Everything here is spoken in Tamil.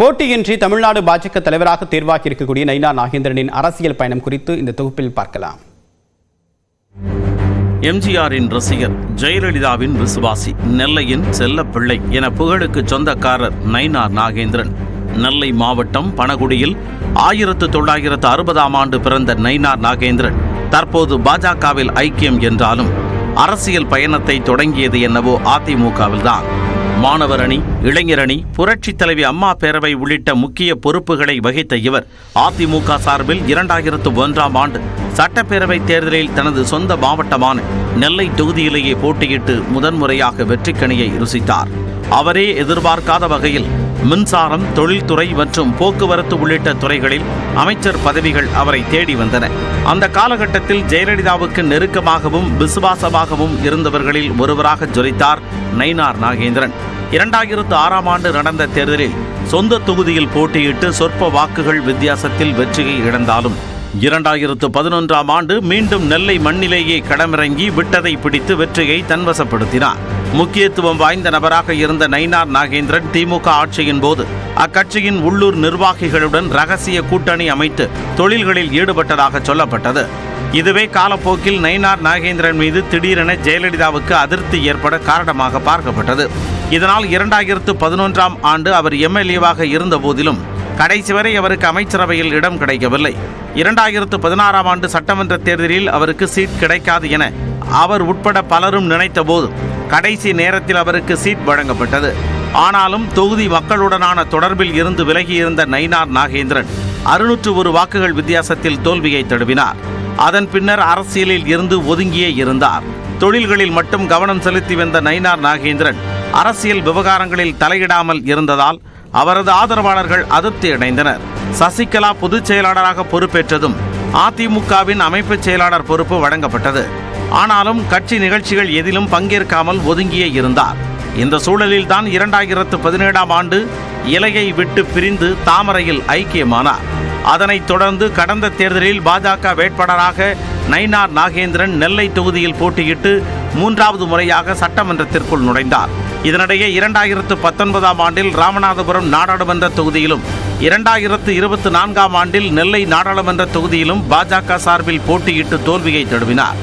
போட்டியின்றி தமிழ்நாடு பாஜக தலைவராக தேர்வாகி இருக்கக்கூடிய நைனா நாகேந்திரனின் அரசியல் பயணம் குறித்து இந்த தொகுப்பில் பார்க்கலாம். எம்ஜிஆரின் ரசிகர் ஜெயலலிதாவின் விசுவாசி நெல்லையின் செல்லப்பிள்ளை என புகழுக்கு சொந்தக்காரர் நைனார் நாகேந்திரன். நெல்லை மாவட்டம் பனகுடியில் ஆயிரத்து தொள்ளாயிரத்து அறுபதாம் ஆண்டு பிறந்த நைனார் நாகேந்திரன். தற்போது பாஜகவில் ஐக்கியம் என்றாலும் அரசியல் பயணத்தை தொடங்கியது என்னவோ அதிமுகவில்தான். மாணவர் அணி இளைஞர் அணி புரட்சித் தலைவி அம்மா பேரவை உள்ளிட்ட முக்கிய பொறுப்புகளை வகித்த இவர் அதிமுக சார்பில் இரண்டாயிரத்து ஒன்றாம் ஆண்டு சட்டப்பேரவை தேர்தலில் தனது சொந்த மாவட்டமான நெல்லை தொகுதியிலேயே போட்டியிட்டு முதன்முறையாக வெற்றிக்கணியை ருசித்தார். அவரே எதிர்பார்க்காத வகையில் மின்சாரம் தொழில்துறை மற்றும் போக்குவரத்து உள்ளிட்ட துறைகளில் அமைச்சர் பதவிகள் அவரை தேடி வந்தன. அந்த காலகட்டத்தில் ஜெயலலிதாவுக்கு நெருக்கமாகவும் விசுவாசமாகவும் இருந்தவர்களில் ஒருவராக ஜொலித்தார் நயினார் நாகேந்திரன். இரண்டாயிரத்து ஆறாம் ஆண்டு நடந்த தேர்தலில் சொந்த தொகுதியில் போட்டியிட்டு சொற்ப வாக்குகள் வித்தியாசத்தில் வெற்றியை இழந்தாலும் இரண்டாயிரத்து பதினொன்றாம் ஆண்டு மீண்டும் நெல்லை மண்ணிலேயே களமிறங்கி விட்டதை பிடித்து வெற்றியை தன்வசப்படுத்தினார். முக்கியத்துவம் வாய்ந்த நபராக இருந்த நயினார் நாகேந்திரன் திமுக ஆட்சியின் போது அக்கட்சியின் உள்ளூர் நிர்வாகிகளுடன் ரகசிய கூட்டணி அமைத்து தொழில்களில் ஈடுபட்டதாக சொல்லப்பட்டது. இதுவே காலப்போக்கில் நயினார் நாகேந்திரன் மீது திடீரென ஜெயலலிதாவுக்கு அதிருப்தி ஏற்பட காரணமாக பார்க்கப்பட்டது. இதனால் இரண்டாயிரத்து பதினொன்றாம் ஆண்டு அவர் எம்எல்ஏவாக இருந்த போதிலும் கடைசி வரை அவருக்கு அமைச்சரவையில் இடம் கிடைக்கவில்லை. இரண்டாயிரத்து பதினாறாம் ஆண்டு சட்டமன்ற தேர்தலில் அவருக்கு சீட் கிடைக்காது என அவர் உட்பட பலரும் நினைத்தபோது கடைசி நேரத்தில் அவருக்கு சீட் வழங்கப்பட்டது. ஆனாலும் தொகுதி மக்களுடனான தொடர்பில் இருந்து விலகியிருந்த நயினார் நாகேந்திரன் அறுநூற்று ஒரு வாக்குகள் வித்தியாசத்தில் தோல்வியை தழுவினார். அதன் பின்னர் அரசியலில் இருந்து ஒதுங்கியே இருந்தார். தொழில்களில் மட்டும் கவனம் செலுத்தி வந்த நயினார் நாகேந்திரன் அரசியல் விவகாரங்களில் தலையிடாமல் இருந்ததால் அவரது ஆதரவாளர்கள் அதிருப்தி அடைந்தனர். சசிகலா பொதுச் செயலாளராக பொறுப்பேற்றதும் அதிமுகவின் அமைப்பு செயலாளர் பொறுப்பு வழங்கப்பட்டது. ஆனாலும் கட்சி நிகழ்ச்சிகள் எதிலும் பங்கேற்காமல் ஒதுங்கியே இருந்தார். இந்த சூழலில் தான் இரண்டாயிரத்து பதினேழாம் ஆண்டு இலையை விட்டு பிரிந்து தாமரையில் ஐக்கியமானார். அதனைத் தொடர்ந்து கடந்த தேர்தலில் பாஜக வேட்பாளராக நயினார் நாகேந்திரன் நெல்லை தொகுதியில் போட்டியிட்டு மூன்றாவது முறையாக சட்டமன்றத்திற்குள் நுழைந்தார். இதனிடையே இரண்டாயிரத்து பத்தொன்பதாம் ஆண்டில் ராமநாதபுரம் நாடாளுமன்ற தொகுதியிலும் இரண்டாயிரத்து இருபத்தி நான்காம் ஆண்டில் நெல்லை நாடாளுமன்ற தொகுதியிலும் பாஜக சார்பில் போட்டியிட்டு தோல்வியை தழுவினார்.